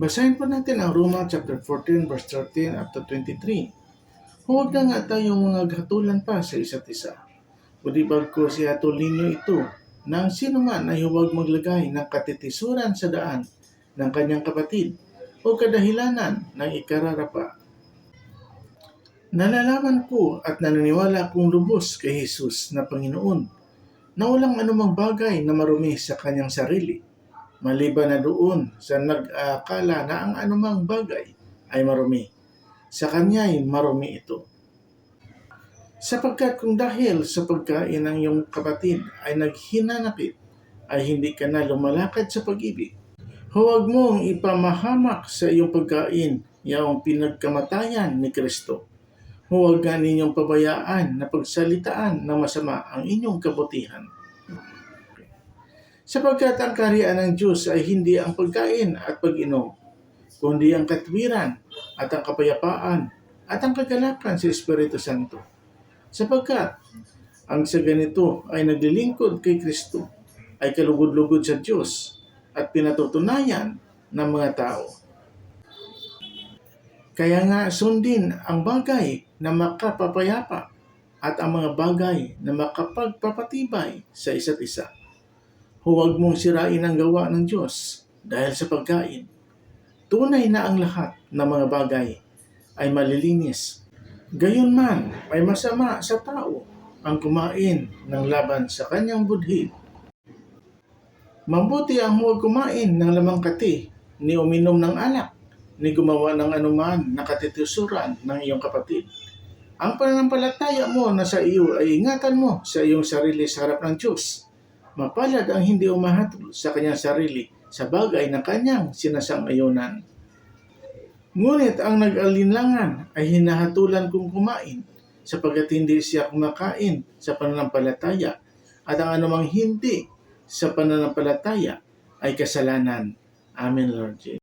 Basahin po natin ang Roma chapter 14 verse 13 up to 23. Huwag na nga tayong mga gatulan pa sa isa't isa. Kundi bagko si hatulin ninyo ito na ang sino man ay huwag maglagay ng katitisuran sa daan ng kanyang kapatid o kadahilanan ng ikararapa. Nalalaman ko at naniniwala kong lubos kay Jesus na Panginoon na walang anumang bagay na marumi sa kanyang sarili maliban na doon sa nag-aakala na ang anumang bagay ay marumi. Sa kanya'y marumi ito. Sapagkat kung dahil sa pagkain ng iyong kapatid ay naghinanakit, ay hindi ka na lumalakad sa pag-ibig. Huwag mong ipamahamak sa iyong pagkain yaong pinagkamatayan ni Kristo. Huwag nga ninyong pabayaan na pagsalitaan ng masama ang inyong kabutihan sapagkat ang kaharian ng Diyos ay hindi ang pagkain at pag-inom, kundi ang katwiran at ang kapayapaan at ang kagalakan sa Espiritu Santo. Sapagkat ang sa ganito ay naglilingkod kay Kristo ay kalugod-lugod sa Diyos at pinatutunayan ng mga tao. Kaya nga sundin ang bagay na makapapayapa at ang mga bagay na makapagpapatibay sa isa't isa. Huwag mong sirain ang gawa ng Diyos dahil sa pagkain. Tunay na ang lahat ng mga bagay ay malilinis. Gayon man, ay masama sa tao ang kumain ng laban sa kanyang budhi. Mabuti ang huwag kumain ng lamang kati, ni uminom ng alak, ni gumawa ng anuman na katitusuran ng iyong kapatid. Ang pananampalataya mo na sa iyo ay ingatan mo sa iyong sarili sa harap ng Diyos mapalad ang hindi umahatol sa kanyang sarili sa bagay na kanyang sinasang-ayunan. Ngunit ang nag-alinlangan ay hinahatulan kong kumain sapagkat hindi siya kumakain sa pananampalataya at ang anumang hindi sa pananampalataya ay kasalanan. Amen, Lord Jesus.